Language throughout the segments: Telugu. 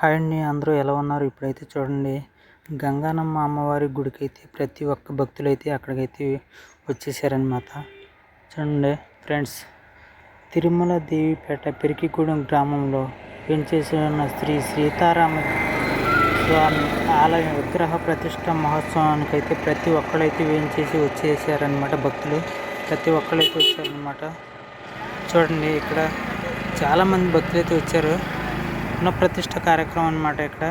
హాయ్ అండి అందరూ ఎలా ఉన్నారు? ఇప్పుడైతే చూడండి గంగానమ్మ అమ్మవారి గుడికి అయితే ప్రతి ఒక్క భక్తులు అయితే అక్కడికైతే వచ్చేసారనమాట చూడండి ఫ్రెండ్స్ తిరుమల దేవిపేట పెరికిగూడెం గ్రామంలో పెంచేసిన ఉన్న శ్రీ సీతారామ స్వామి ఆలయ విగ్రహ ప్రతిష్ట మహోత్సవానికి అయితే ప్రతి ఒక్కరైతే వేయించేసి వచ్చేసారనమాట భక్తులు. ప్రతి ఒక్కరైతే వచ్చారనమాట చూడండి ఇక్కడ చాలామంది భక్తులు అయితే వచ్చారు. పునఃప్రతిష్ఠ కార్యక్రమం అనమాట ఇక్కడ.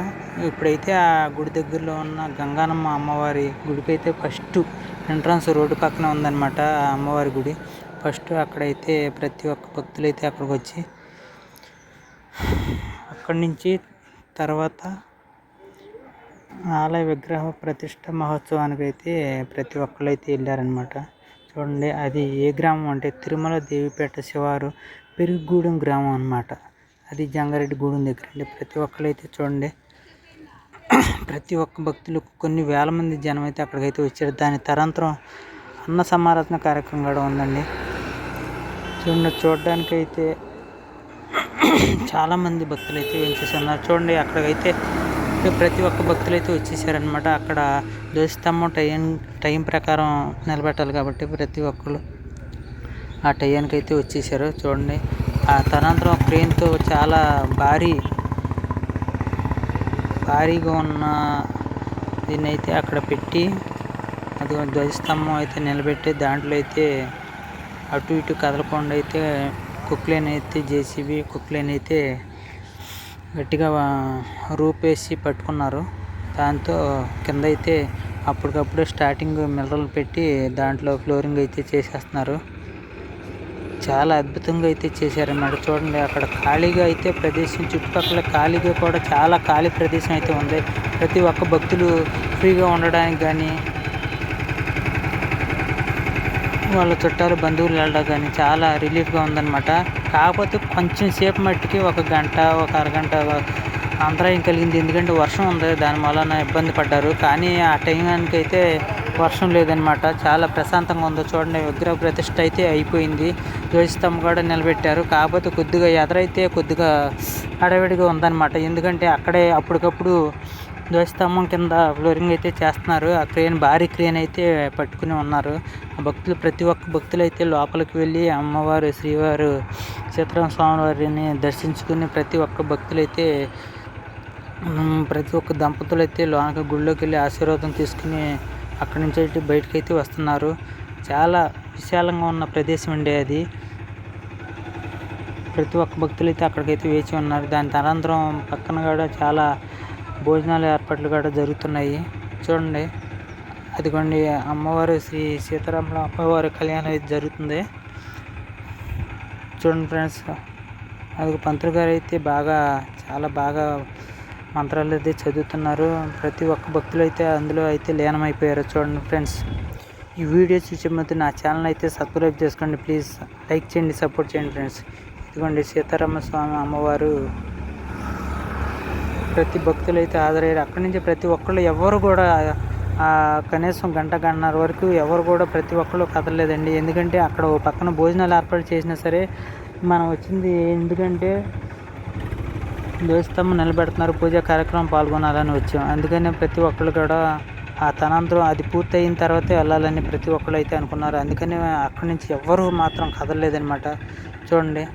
ఇప్పుడైతే ఆ గుడి దగ్గరలో ఉన్న గంగానమ్మ అమ్మవారి గుడికి అయితే ఫస్ట్ ఎంట్రన్స్ రోడ్డు పక్కన ఉందన్నమాట ఆ అమ్మవారి గుడి. ఫస్ట్ అక్కడైతే ప్రతి ఒక్క భక్తులు అయితే అక్కడికి వచ్చి అక్కడి నుంచి తర్వాత ఆలయ విగ్రహ ప్రతిష్ట మహోత్సవానికి అయితే ప్రతి ఒక్కరు అయితే వెళ్ళారనమాట చూడండి అది ఏ గ్రామం అంటే తిరుమల దేవిపేట శివారు పెరుగుగూడెం గ్రామం అనమాట అది జంగారెడ్డి గూడెం దగ్గర అండి. ప్రతి ఒక్కరు అయితే చూడండి. ప్రతి ఒక్క భక్తులు కొన్ని వేల మంది జనం అయితే అక్కడికైతే వచ్చారు. దాని తరంతరం అన్న సమారాధన కార్యక్రమం కూడా ఉందండి. చూడండి చూడడానికి అయితే చాలామంది భక్తులు అయితే వెంచేస్తున్నారు చూడండి అక్కడికైతే ప్రతి ఒక్క భక్తులు అయితే వచ్చేసారనమాట అక్కడ ధ్వజస్తంభం టైం టైం ప్రకారం నిలబెట్టాలి కాబట్టి ప్రతి ఒక్కరు ఆ టైంకి అయితే వచ్చేసారు. చూడండి ఆ తనంతరం క్రేన్తో చాలా భారీ భారీగా ఉన్న దీన్ని అయితే అక్కడ పెట్టి అది ధ్వజస్తంభం అయితే నిలబెట్టి దాంట్లో అయితే అటు ఇటు కదలకుండా అయితే కుక్లేన్ అయితే జేసీబీ కుక్లేన్ అయితే గట్టిగా రూపేసి పట్టుకున్నారు. దాంతో కింద అయితే అప్పటికప్పుడు స్టార్టింగ్ మిల్లర్లు పెట్టి దాంట్లో ఫ్లోరింగ్ అయితే చేసేస్తున్నారు. చాలా అద్భుతంగా అయితే చేశారన్నమాట. చూడండి అక్కడ ఖాళీగా అయితే ప్రదేశం చుట్టుపక్కల ఖాళీగా కూడా చాలా ఖాళీ ప్రదేశం అయితే ఉంది. ప్రతి ఒక్క భక్తులు ఫ్రీగా ఉండడానికి కానీ వాళ్ళ చుట్టాలు బంధువులు వెళ్ళడం కానీ చాలా రిలీఫ్గా ఉందన్నమాట. కాకపోతే కొంచెం సేపు మట్టికి ఒక గంట ఒక అరగంట అంతరాయం కలిగింది. ఎందుకంటే వర్షం ఉంది దాని వలన ఇబ్బంది పడ్డారు. కానీ ఆ టైంకి అయితే వర్షం లేదనమాట చాలా ప్రశాంతంగా ఉందో చూడండి. విగ్రహ ప్రతిష్ట అయితే అయిపోయింది. ధ్వజస్తంభం కూడా నిలబెట్టారు. కాకపోతే కొద్దిగా ఎదరైతే కొద్దిగా హడావిడిగా ఉందన్నమాట. ఎందుకంటే అక్కడే అప్పటికప్పుడు ధ్వజస్తంభం కింద ఫ్లోరింగ్ అయితే చేస్తున్నారు. ఆ క్రేన్ భారీ క్రేన్ అయితే పట్టుకుని ఉన్నారు. ఆ భక్తులు ప్రతి ఒక్క భక్తులు అయితే లోపలికి వెళ్ళి అమ్మవారు శ్రీవారు సీతారామ స్వామి వారిని దర్శించుకుని ప్రతి ఒక్క భక్తులు అయితే ప్రతి ఒక్క దంపతులు అయితే లోనకి గుళ్ళోకి వెళ్ళి ఆశీర్వాదం తీసుకుని అక్కడి నుంచి అయితే బయటకు అయితే వస్తున్నారు. చాలా విశాలంగా ఉన్న ప్రదేశం అండి అది. ప్రతి ఒక్క భక్తులు అయితే అక్కడికైతే వేచి ఉన్నారు. దాని తనంతరం పక్కన కూడా చాలా భోజనాల ఏర్పాట్లు కూడా జరుగుతున్నాయి. చూడండి. అదిగోండి. అమ్మవారు శ్రీ సీతారాముల అమ్మవారి కళ్యాణం అయితే జరుగుతుంది. చూడండి ఫ్రెండ్స్. అది పంతులు గారు అయితే బాగా చాలా బాగా మంత్రాలు అయితే చదువుతున్నారు. ప్రతి ఒక్క భక్తులు అయితే అందులో అయితే లీనమైపోయారు చూడండి ఫ్రెండ్స్. ఈ వీడియో చూసే ముందు నా ఛానల్ అయితే సబ్స్క్రైబ్ చేసుకోండి. ప్లీజ్ లైక్ చేయండి సపోర్ట్ చేయండి ఫ్రెండ్స్. ఇదిగోండి సీతారామ స్వామి అమ్మవారు. ప్రతి భక్తులు అయితే హాజరయ్యారు. అక్కడి నుంచి ప్రతి ఒక్కళ్ళు ఎవరు కూడా కనీసం గంట గంటన్నర వరకు ఎవరు కూడా ప్రతి ఒక్కళ్ళు కదలలేదండి. ఎందుకంటే అక్కడ ఓ పక్కన భోజనాలు ఏర్పాటు చేసినా సరే మనం వచ్చింది ఎందుకంటే దేవస్థానం నిలబెడుతున్నారు. పూజా కార్యక్రమం పాల్గొనాలని వచ్చాం. అందుకని ప్రతి ఒక్కళ్ళు కూడా ఆ తనంతరం అది పూర్తయిన తర్వాత వెళ్ళాలని ప్రతి ఒక్కళ్ళు అయితే అనుకున్నారు. అందుకని అక్కడి నుంచి ఎవ్వరు మాత్రం కదలలేదనమాట చూడండి.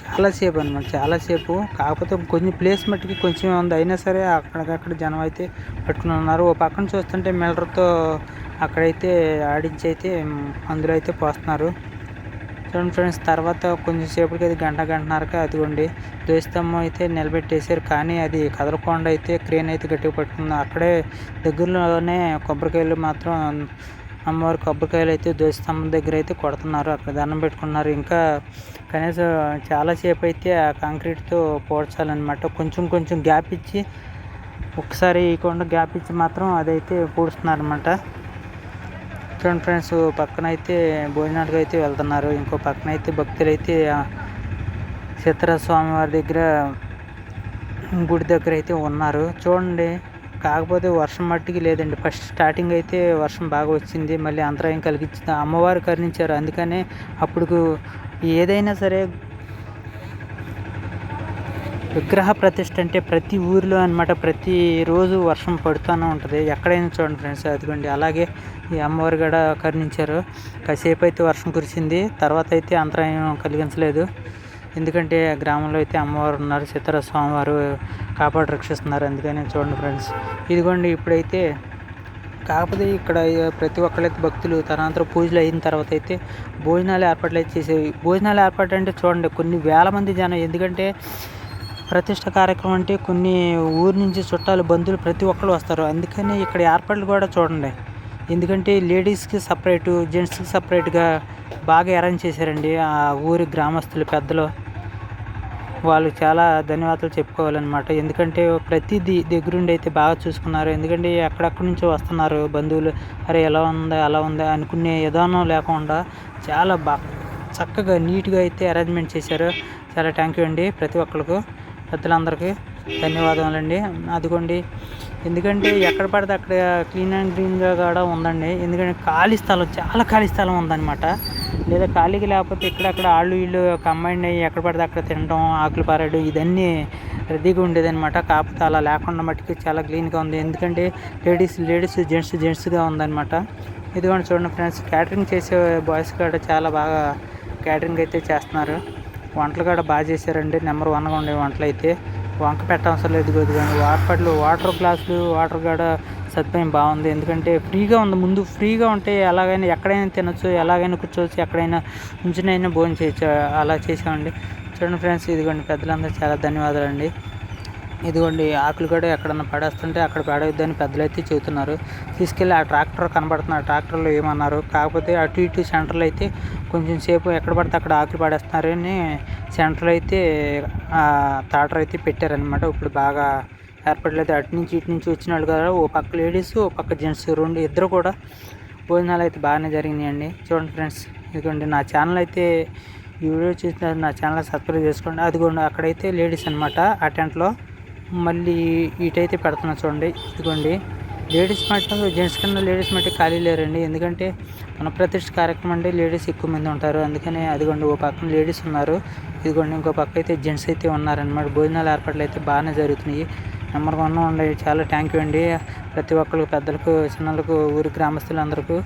చాలాసేపు అనమాట చాలాసేపు కాకపోతే కొంచెం ప్లేస్ మట్టుకి కొంచెం ఉంది. అయినా సరే అక్కడికక్కడ జనం అయితే పట్టుకుని ఉన్నారు. ఓ పక్కన చూస్తుంటే మిల్లర్తో అక్కడైతే ఆడించి అయితే అందులో అయితే పోస్తున్నారు. చూడండి ఫ్రెండ్స్ తర్వాత కొంచెం సేపటికి అది గంట గంటన్నరకి అదిగోండి. ధ్వజస్తంభం అయితే నిలబెట్టేశారు. కానీ అది కదలకుండా అయితే క్రేన్ అయితే గట్టిగా పట్టుకుంది. అక్కడే దగ్గరలోనే కొబ్బరికాయలు మాత్రం అమ్మవారి కొబ్బరికాయలు అయితే ధ్వజస్తంభం దగ్గర అయితే కొడుతున్నారు. అక్కడ దండం పెట్టుకున్నారు. ఇంకా కనీసం చాలాసేపు అయితే ఆ కాంక్రీట్తో పోడ్చాలన్నమాట. కొంచెం కొంచెం గ్యాప్ ఇచ్చి ఒకసారి ఇవ్వకుండా గ్యాప్ ఇచ్చి మాత్రం అదైతే పూడుస్తున్నారు అనమాట చూడండి ఫ్రెండ్స్? పక్కన అయితే భోజనాలకు అయితే వెళ్తున్నారు. ఇంకో పక్కన అయితే భక్తులు అయితే స్వామి వారి దగ్గర గుడి దగ్గర అయితే ఉన్నారు. చూడండి. కాకపోతే వర్షం మట్టికి లేదండి. ఫస్ట్ స్టార్టింగ్ అయితే వర్షం బాగా వచ్చింది. మళ్ళీ అంతరాయం కలిగించింది. అమ్మవారు కరుణించారు. అందుకనే అప్పుడు ఏదైనా సరే విగ్రహ ప్రతిష్ట అంటే ప్రతి ఊరిలో అనమాట ప్రతిరోజు వర్షం పడుతూనే ఉంటుంది. ఎక్కడైనా చూడండి ఫ్రెండ్స్ అదిగోండి. అలాగే ఈ అమ్మవారు కూడా కరుణించారు. కాసేపు అయితే వర్షం కురిసింది. తర్వాత అయితే అంతరాయం కలిగించలేదు. ఎందుకంటే గ్రామంలో అయితే అమ్మవారు ఉన్నారు చిత్ర స్వామివారు కాపాడు రక్షిస్తున్నారు. అందుకని చూడండి ఫ్రెండ్స్. ఇదిగోండి ఇప్పుడైతే కాకపోతే ఇక్కడ ప్రతి ఒక్కళ్ళైతే భక్తులు తనంతరం పూజలు అయిన తర్వాత అయితే భోజనాలు ఏర్పాట్లు అయితే చేసేవి. భోజనాలు ఏర్పాటు అంటే చూడండి కొన్ని వేల మంది జనం. ఎందుకంటే ప్రతిష్ట కార్యక్రమం అంటే కొన్ని ఊరు నుంచి చుట్టాలు బంధువులు ప్రతి ఒక్కరు వస్తారు. అందుకని ఇక్కడ ఏర్పాట్లు కూడా చూడండి. ఎందుకంటే లేడీస్కి సపరేటు జెంట్స్కి సపరేట్గా బాగా అరేంజ్ చేశారండి. ఆ ఊరి గ్రామస్తులు పెద్దలు వాళ్ళు చాలా ధన్యవాదాలు చెప్పుకోవాలన్నమాట. ఎందుకంటే ప్రతిదీ దగ్గరుండి అయితే బాగా చూసుకున్నారు. ఎందుకంటే ఎక్కడెక్కడి నుంచో వస్తున్నారు బంధువులు. అరే ఎలా ఉందా అలా ఉందా అనుకునే విధానం లేకుండా చాలా బాగా చక్కగా నీట్గా అయితే అరేంజ్మెంట్ చేశారు. చాలా థ్యాంక్ యూ అండి ప్రతి ఒక్కరికి పెద్దలందరికీ ధన్యవాదాలండి అదిగోండి ఎందుకంటే ఎక్కడ పడితే అక్కడ క్లీన్ అండ్ గ్రీన్గా కూడా ఉందండి. ఎందుకంటే ఖాళీ స్థలం చాలా ఖాళీ స్థలం ఉందన్నమాట. లేదా ఖాళీగా లేకపోతే ఇక్కడక్కడ ఆళ్ళు వీళ్ళు కంబైన్ అయ్యి ఎక్కడ పడితే అక్కడ తినడం ఆకులు పారాడు ఇదన్నీ రద్దీగా ఉండేదన్నమాట. కాకపోతే అలా లేకుండా మట్టుకు చాలా క్లీన్గా ఉంది. ఎందుకంటే లేడీస్ లేడీస్ జెంట్స్ జెంట్స్గా ఉందన్నమాట. ఇదిగోండి చూడండి ఫ్రెండ్స్ క్యాటరింగ్ చేసే బాయ్స్ కూడా చాలా బాగా క్యాటరింగ్ అయితే చేస్తున్నారు. వంటలు కూడా బాగా చేశారండి. నెంబర్ వన్గా ఉండే వంటలు అయితే. వంక పెట్టవసరం లేదు కొద్ది కానీ వాటర్ వాటర్ గ్లాసులు వాటర్ కూడా సదుపాయం బాగుంది. ఎందుకంటే ఫ్రీగా ఉంది. ముందు ఫ్రీగా ఉంటే ఎలాగైనా ఎక్కడైనా తినొచ్చు ఎలాగైనా కూర్చోవచ్చు ఎక్కడైనా నుంచినైనా భోజనం చేయొచ్చు అలా చేసామండి. చూడండి ఫ్రెండ్స్ ఇదిగోండి పెద్దలందరూ చాలా ధన్యవాదాలు అండి ఇదిగోండి ఆకులు కూడా ఎక్కడన్నా పడేస్తుంటే అక్కడ పడేద్దని పెద్దలు అయితే చెబుతున్నారు. తీసుకెళ్ళి ఆ ట్రాక్టర్ కనబడుతున్న ఆ ట్రాక్టర్లో ఏమన్నారు? కాకపోతే అటు ఇటు సెంటర్లో అయితే కొంచెం సేపు ఎక్కడ పడితే అక్కడ ఆకులు పడేస్తున్నారని సెంటర్లో అయితే తాటర్ అయితే పెట్టారనమాట ఇప్పుడు బాగా ఏర్పడలేదు. అటు నుంచి ఇటు నుంచి వచ్చిన వాళ్ళు కదా ఓ పక్క లేడీస్ ఓ పక్క జెంట్స్ రెండు ఇద్దరు కూడా భోజనాలు అయితే బాగానే జరిగినాయండి. చూడండి ఫ్రెండ్స్ ఇదిగోండి నా ఛానల్ అయితే ఈ వీడియో చూసిన నా ఛానల్ సబ్స్క్రైబ్ చేసుకోండి. అదిగోండి అక్కడైతే లేడీస్ అనమాట ఆ టెంట్లో. మళ్ళీ ఇటైతే పెడుతున్నా చూడండి. ఇదిగోండి. లేడీస్ మట్టి జెంట్స్ కన్నా లేడీస్ మట్టి ఖాళీ లేరండి. ఎందుకంటే మన ప్రతిష్ట కార్యక్రమం అంటే లేడీస్ ఎక్కువ మంది ఉంటారు. అందుకని అదిగోండి ఓ పక్కన లేడీస్ ఉన్నారు. ఇదిగోండి ఇంకో పక్క అయితే జెంట్స్ అయితే ఉన్నారనమాట భోజనాలు ఏర్పాట్లు అయితే బాగానే జరుగుతున్నాయి. నెంబర్ వన్ ఉండే చాలా థ్యాంక్ యూ అండి. ప్రతి ఒక్కరికి పెద్దలకు చిన్నలకు ఊరి గ్రామస్తులందరికీ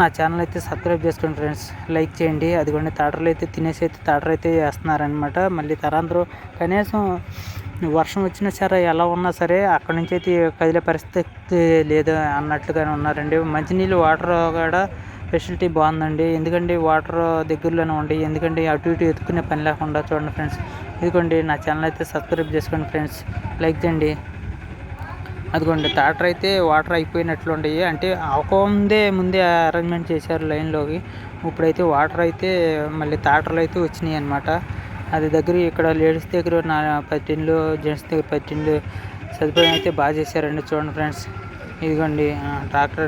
నా ఛానల్ అయితే సబ్స్క్రైబ్ చేసుకోండి ఫ్రెండ్స్. లైక్ చేయండి. అదిగోండి తాటర్లు అయితే తినేసి అయితే తాటర్ అయితే వేస్తున్నారనమాట మళ్ళీ తరాంతరం కనీసం వర్షం వచ్చినా సరే ఎలా ఉన్నా సరే అక్కడి నుంచి అయితే కదిలే పరిస్థితి లేదు అన్నట్లుగానే ఉన్నారండి. మంచినీళ్ళు వాటర్ కూడా ఫెసిలిటీ బాగుందండి. ఎందుకంటే వాటర్ దగ్గరలోనే ఉండి ఎందుకంటే అటు ఇటు ఎత్తుకునే పని లేకుండా చూడండి ఫ్రెండ్స్. ఇదిగోండి నా ఛానల్ అయితే సబ్స్క్రైబ్ చేసుకోండి ఫ్రెండ్స్. లైక్ చేయండి. అదిగోండి టాటర్ అయితే వాటర్ అయిపోయినట్లు ఉండయి అంటే అవకముందే ముందే అరేంజ్మెంట్ చేశారు లైన్లోకి. ఇప్పుడైతే వాటర్ అయితే మళ్ళీ టాటర్లు అయితే వచ్చినాయి అనమాట అది దగ్గర ఇక్కడ లేడీస్ దగ్గర నా పత్తిండ్లు జెంట్స్ దగ్గర పట్టిండ్లు సదుపాయం అయితే బాగా చేశారండి చూడండి ఫ్రెండ్స్. ఇదిగోండి ట్రాక్టర్